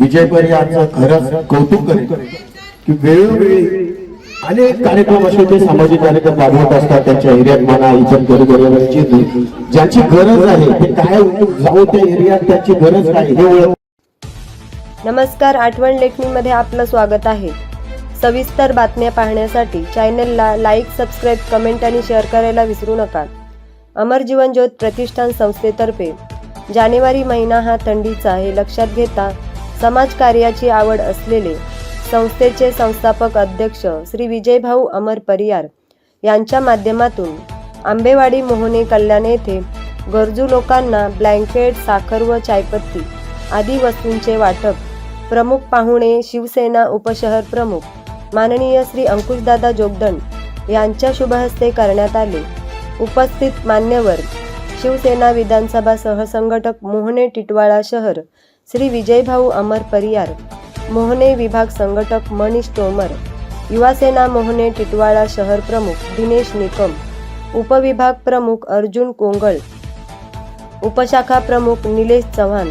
विजय यांचं खरंच कौतुक करेल की वेळोवेळी अनेक कार्यक्रम असे ते सामाजिक कार्यक्रम राबवत असतात त्यांच्या एरियात म्हणा इतर गरीब ज्याची गरज आहे ते काय जाऊ त्या एरियात त्याची गरज नाही हे ओळख नमस्कार आठवण लेखणीमध्ये आपलं स्वागत आहे. सविस्तर बातम्या पाहण्यासाठी चॅनलला लाईक सबस्क्राईब कमेंट आणि शेअर करायला विसरू नका. अमर जीवन ज्योत प्रतिष्ठान संस्थेतर्फे जानेवारी महिना हा थंडीचा हे लक्षात घेता समाजकार्याची आवड असलेले संस्थेचे संस्थापक अध्यक्ष श्री विजयभाऊ अमर परियार यांच्या माध्यमातून आंबेवाडी मोहने कल्याण येथे गरजू लोकांना ब्लँकेट साखर व चायपत्ती आदी वस्तूंचे वाटप. प्रमुख पाहुणे शिवसेना उपशहर प्रमुख माननीय श्री अंकुशदादा जोगदंड यांच्या शुभहस्ते करण्यात आले. उपस्थित मान्यवर शिवसेना विधानसभा सहसंघटक मोहने टिटवाळा शहर श्री विजयभाऊ अमर परियार मोहने विभाग संघटक मनीष तोमर युवासेना मोहने टिटवाळा शहर प्रमुख दिनेश निकम उपविभाग प्रमुख अर्जुन कोंगळ उपशाखा प्रमुख निलेश चव्हाण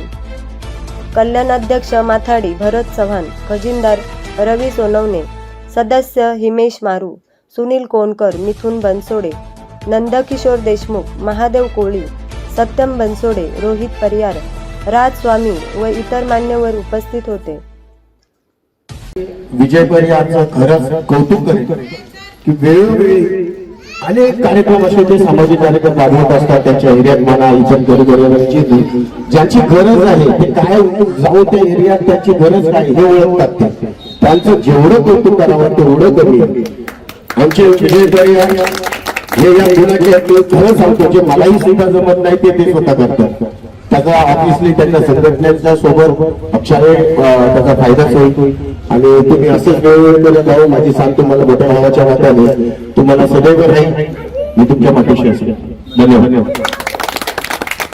कल्याणाध्यक्ष माथाडी भरत चव्हाण खजिनदार रवी सोनवणे सदस्य हिमेश मारू सुनील कोणकर मिथुन बनसोडे नंदकिशोर देशमुख महादेव कोळी सत्यम बनसोडे रोहित परियार राजस्वामी व इतर मान्यवर उपस्थित होते. विजय यांचं खरंच कौतुक करेल की वेळोवेळी अनेक कार्यक्रम असे ते सामाजिक कार्यक्रम राबवत असतात त्यांच्या एरियात म्हणा इतर गरीब ज्याची गरज आहे ते काय जाऊ त्या एरियात त्याची गरज काय हे ओळखतात ते. त्यांचं जेवढं कौतुक करावं तेवढं कमी आमचे विजय हे या गुणाचे खरं सांगतो जे मलाही सुद्धा जमत नाही ते स्वतः करतात. त्याचा ऑब्विसली त्यांच्या संघटनेच्या सोबत पक्षाने त्याचा फायदाच होईल. आणि तुम्ही असंच वेळोवेळी करत राहू माझी सांग तुम्हाला मोठ्या भावाच्या नात्याने तुम्हाला सदैव राहील. मी तुमच्या पाठीशी असेल. धन्यवाद.